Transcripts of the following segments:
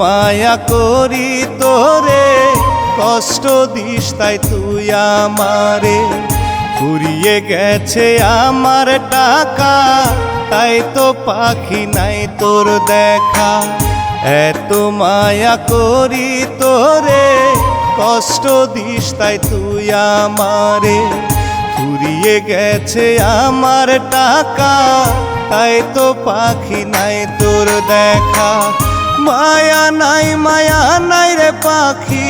মায়া করি তোরে, কষ্ট দিস তাই তুই আমারে। ফুরিয়ে গেছে আমার টাকা, তাই তো পাখি নাই তোর দেখা। এত মায়া করি তোরে, কষ্ট দিস তাই তুই আমারে। ফুরিয়ে গেছে আমার টাকা, তাই তো পাখি নাই তোর দেখা। মায়া নাই মায়া নাই রে পাখি,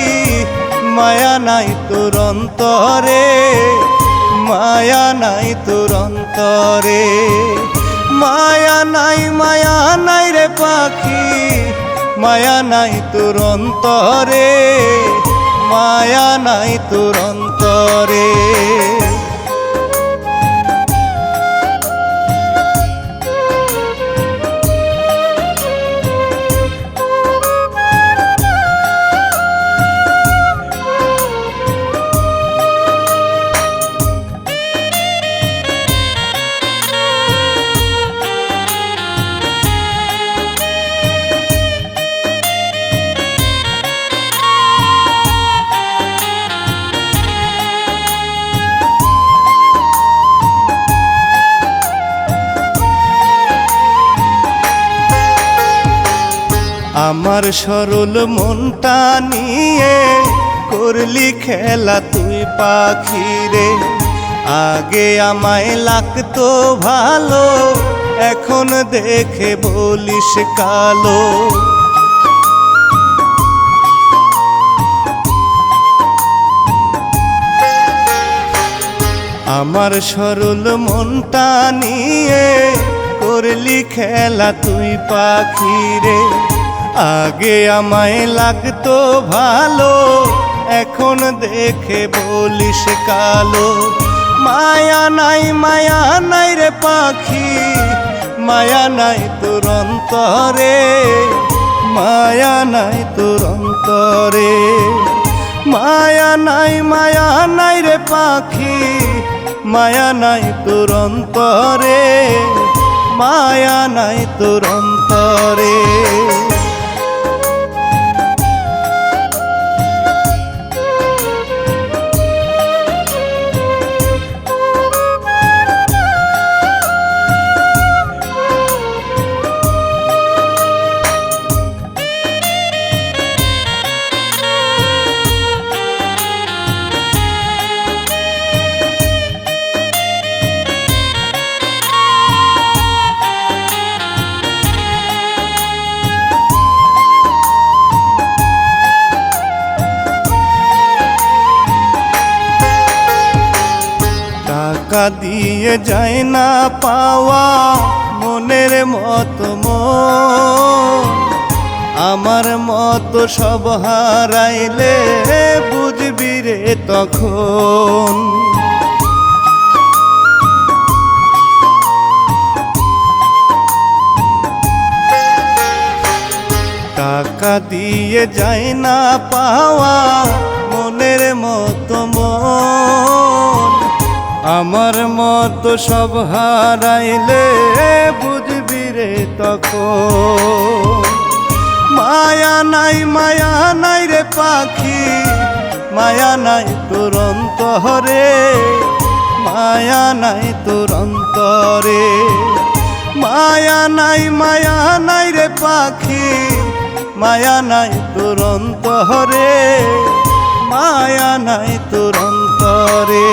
মায়া নাই তোর অন্তরে, মায়া নাই তোর অন্তরে। মায়া নাই মায়া নাই রে পাখি, মায়া নাই তোর অন্তরে, মায়া নাই তোর অন্তরে। আমার সরল মনটা নিয়ে করলি খেলা তুই পাখি রে। আগে আমায় লাগতো ভালো, এখন দেখে বলিস কালো। আমার সরল মনটা নিয়ে করলি খেলা তুই পাখি রে। আগে আমায় লাগতো ভালো, এখন দেখে বলিস কালো। মায়া নাই মায়া নাই রে পাখি, মায়া নাই তোর অন্তরে, মায়া নাই তোর অন্তরে। মায়া নাই মায়া নাই রে পাখি, মায়া নাই তোর অন্তরে, মায়া নাই তোর অন্তরে। টাকা দিয়ে যায় না পাওয়া মনের মত। আমার মতো সব হারাইলে বুঝবি রে তখন টাকা দিয়ে যায় না পাওয়া আমার মতো সব হারাইলে, বুঝবি রে তখন। মায়া নাই মায়া নাই রে পাখি, মায়া নাই তোর অন্তরে। মায়া নাই তোর অন্তরে। মায়া নাই মায়া নাই রে পাখি, মায়া নাই তোর অন্তরে। মায়া নাই তোর অন্তরে।